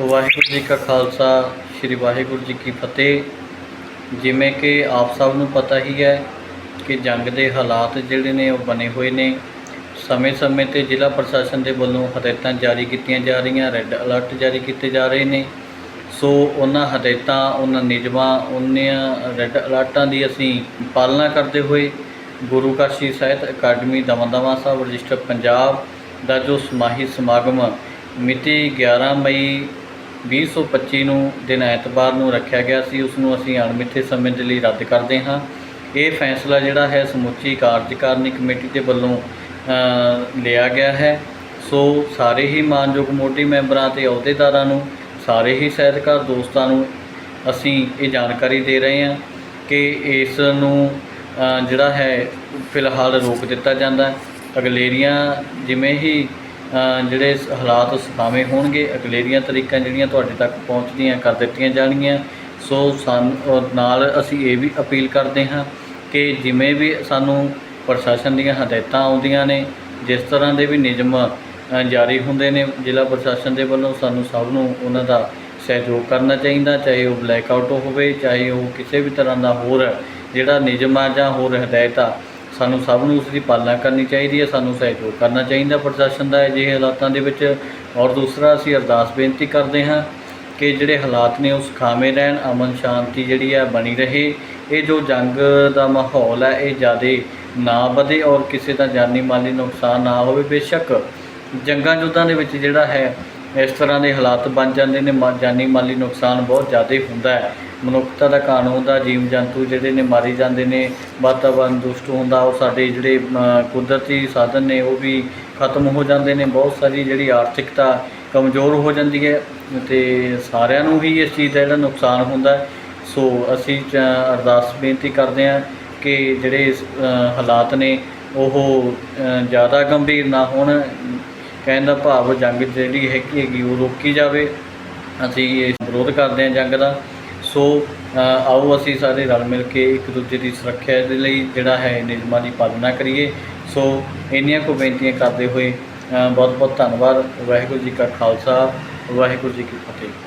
ਵਾਹਿਗੁਰੂ ਜੀ ਕਾ ਖਾਲਸਾ, ਸ੍ਰੀ ਵਾਹਿਗੁਰੂ ਜੀ ਕੀ ਫਤਿਹ। ਜਿਵੇਂ ਕਿ ਆਪ ਸਭ ਨੂੰ ਪਤਾ ਹੀ ਹੈ ਕਿ ਜੰਗ ਦੇ ਹਾਲਾਤ ਜਿਹੜੇ ਨੇ ਉਹ ਬਣੇ ਹੋਏ ਨੇ। ਸਮੇਂ-ਸਮੇਂ ਤੇ ਜ਼ਿਲ੍ਹਾ ਪ੍ਰਸ਼ਾਸਨ ਦੇ ਵੱਲੋਂ ਹਦਾਇਤਾਂ ਜਾਰੀ ਕੀਤੀਆਂ ਜਾ ਰਹੀਆਂ, ਰੈੱਡ ਅਲਰਟ ਜਾਰੀ ਕੀਤੇ ਜਾ ਰਹੇ ਨੇ। ਸੋ ਉਹਨਾਂ ਹਦਾਇਤਾਂ, ਉਹਨਾਂ ਨਿਯਮਾਂ ਉਹਨਾਂ ਰੈੱਡ ਅਲਰਟਾਂ ਦੀ ਅਸੀਂ ਪਾਲਣਾ ਕਰਦੇ ਹੋਏ ਗੁਰੂ ਕਾਸ਼ੀ ਸਾਹਿਤ ਅਕਾਡਮੀ ਦਮਦਮਾ ਸਾਹਿਬ ਰਜਿਸਟਰ ਪੰਜਾਬ ਦਾ ਜੋ ਸਮਾਹੀ ਸਮਾਗਮ ਮਿਤੀ 11 ਮਈ 2025 ਨੂੰ ਦਿਨ ਐਤਵਾਰ ਨੂੰ ਰੱਖਿਆ ਗਿਆ ਸੀ, ਉਸ ਨੂੰ ਅਸੀਂ ਅਣਮਿੱਥੇ ਸਮੇਂ ਦੇ ਲਈ ਰੱਦ ਕਰਦੇ ਹਾਂ। ਇਹ ਫੈਸਲਾ ਜਿਹੜਾ ਹੈ ਸਮੁੱਚੀ ਕਾਰਜਕਾਰਨੀ ਕਮੇਟੀ ਦੇ ਵੱਲੋਂ ਲਿਆ ਗਿਆ ਹੈ। ਸੋ ਸਾਰੇ ਹੀ ਮਾਨਯੋਗ ਮੋਢੀ ਮੈਂਬਰਾਂ ਤੇ ਅਹੁਦੇਦਾਰਾਂ ਨੂੰ, ਸਾਰੇ ਹੀ ਸਾਹਿਤਕਾਰ ਦੋਸਤਾਂ ਨੂੰ ਅਸੀਂ ਇਹ ਜਾਣਕਾਰੀ ਦੇ ਰਹੇ ਹਾਂ ਕਿ ਇਸ ਨੂੰ ਜਿਹੜਾ ਹੈ, ਫਿਲਹਾਲ ਰੋਕ ਦਿੱਤਾ ਜਾਂਦਾ। ਅਗਲੇਰੀਆਂ ਜਿਵੇਂ ਹੀ ਜਿਹੜੇ ਸ- ਹਾਲਾਤ ਸੁਖਾਵੇਂ ਹੋਣਗੇ ਅਗਲੇਰੀਆਂ ਤਰੀਕਾਂ ਜਿਹੜੀਆਂ ਤੁਹਾਡੇ ਤੱਕ ਪਹੁੰਚਦੀਆਂ ਕਰ ਦਿੱਤੀਆਂ ਜਾਣਗੀਆਂ। ਸੋ ਸਾਨੂੰ ਨਾਲ ਅਸੀਂ ਇਹ ਵੀ ਅਪੀਲ ਕਰਦੇ ਹਾਂ ਕਿ ਜਿਵੇਂ ਵੀ ਸਾਨੂੰ ਪ੍ਰਸ਼ਾਸਨ ਦੀਆਂ ਹਦਾਇਤਾਂ ਆਉਂਦੀਆਂ ਨੇ, ਜਿਸ ਤਰ੍ਹਾਂ ਦੇ ਵੀ ਨਿਯਮ ਜਾਰੀ ਹੁੰਦੇ ਨੇ, ਜ਼ਿਲ੍ਹਾ ਪ੍ਰਸ਼ਾਸਨ ਦੇ ਵੱਲੋਂ ਸਾਨੂੰ ਸਭ ਨੂੰ ਉਹਨਾਂ ਦਾ ਸਹਿਯੋਗ ਕਰਨਾ ਚਾਹੀਦਾ, ਚਾਹੇ ਉਹ ਬਲੈਕ ਆਊਟ ਹੋਵੇ, ਚਾਹੇ ਉਹ ਕਿਸੇ ਵੀ ਤਰ੍ਹਾਂ ਦਾ ਹੋਰ ਜਿਹੜਾ ਨਿਯਮ ਆ ਜਾਂ ਹੋਰ ਹਦਾਇਤ ਆ ਸਾਨੂੰ ਸਭ ਨੂੰ ਉਸ ਦੀ ਪਾਲਣਾ ਕਰਨੀ ਚਾਹੀਦੀ ਹੈ, ਸਾਨੂੰ ਸਹਿਯੋਗ ਕਰਨਾ ਚਾਹੀਦਾ ਪ੍ਰਸ਼ਾਸਨ ਦਾ। ਅਜਿਹੇ ਹਾਲਾਤਾਂ ਦੇ ਵਿੱਚ ਔਰ ਦੂਸਰਾ, ਅਸੀਂ ਅਰਦਾਸ ਬੇਨਤੀ ਕਰਦੇ ਹਾਂ ਕਿ ਜਿਹੜੇ ਹਾਲਾਤ ਨੇ ਉਹ ਸੁਖਾਵੇਂ ਰਹਿਣ, ਅਮਨ ਸ਼ਾਂਤੀ ਜਿਹੜੀ ਹੈ ਬਣੀ ਰਹੇ। ਇਹ ਜੋ ਜੰਗ ਦਾ ਮਾਹੌਲ ਹੈ, ਇਹ ਜ਼ਿਆਦਾ ਨਾ ਵਧੇ ਔਰ ਕਿਸੇ ਦਾ ਜਾਨੀ ਮਾਲੀ ਨੁਕਸਾਨ ਨਾ ਹੋਵੇ। ਬੇਸ਼ੱਕ ਜੰਗਾਂ ਯੁੱਧਾਂ ਦੇ ਵਿੱਚ ਜਿਹੜਾ ਹੈ, ਇਸ ਤਰ੍ਹਾਂ ਦੇ ਹਾਲਾਤ ਬਣ ਜਾਂਦੇ ਨੇ, ਮਾ- ਜਾਨੀ ਮਾਲੀ ਨੁਕਸਾਨ ਬਹੁਤ ਜ਼ਿਆਦਾ ਹੁੰਦਾ ਹੈ। ਮਨੁੱਖਤਾ ਦਾ ਕਾਨੂੰਨ ਦਾ ਜੀਵ ਜੰਤੂ ਜਿਹੜੇ ਨੇ ਮਾਰੇ ਜਾਂਦੇ ਨੇ, ਵਾਤਾਵਰਨ ਦੁਸ਼ਟ ਹੁੰਦਾ ਉਹ ਸਾਡੇ ਜਿਹੜੇ ਕੁਦਰਤੀ ਸਾਧਨ ਨੇ, ਉਹ ਵੀ ਖਤਮ ਹੋ ਜਾਂਦੇ ਨੇ। ਬਹੁਤ ਸਾਰੀ ਜਿਹੜੀ ਆਰਥਿਕਤਾ ਕਮਜ਼ੋਰ ਹੋ ਜਾਂਦੀ ਹੈ ਤੇ ਸਾਰਿਆਂ ਨੂੰ ਹੀ ਇਸ ਚੀਜ਼ ਦਾ ਜਿਹੜਾ ਨੁਕਸਾਨ ਹੁੰਦਾ ਸੋ ਅਸੀਂ ਚ- ਅਰਦਾਸ ਬੇਨਤੀ ਕਰਦੇ ਹਾਂ ਕਿ ਜਿਹੜੇ ਹਾਲਾਤ ਨੇ, ਉਹ ਜ਼ਿਆਦਾ ਗੰਭੀਰ ਨਾ ਹੋਣ। ਕਹਿਣ ਦਾ ਭਾਵ ਜੰਗ ਜਿਹੜੀ ਹੈਗੀ ਹੈਗੀ, ਉਹ ਰੋਕੀ ਜਾਵੇ। ਅਸੀਂ ਇਹ ਵਿਰੋਧ ਕਰਦੇ ਹਾਂ ਜੰਗ ਦਾ। ਸੋ ਆਓ ਅਸੀਂ ਸਾਰੇ ਰਲ ਮਿਲ ਕੇ ਇੱਕ ਦੂਜੇ ਦੀ ਸੁਰੱਖਿਆ ਦੇ ਲਈ ਜਿਹੜਾ ਹੈ ਨਿਯਮਾਂ ਦੀ ਪਾਲਣਾ ਕਰੀਏ। ਸੋ, ਇੰਨੀਆਂ ਕੁ ਬੇਨਤੀਆਂ ਕਰਦੇ ਹੋਏ ਬਹੁਤ ਬਹੁਤ ਧੰਨਵਾਦ। ਵਾਹਿਗੁਰੂ ਜੀ ਕਾ ਖਾਲਸਾ, ਵਾਹਿਗੁਰੂ ਜੀ ਕੀ ਫਤਿਹ।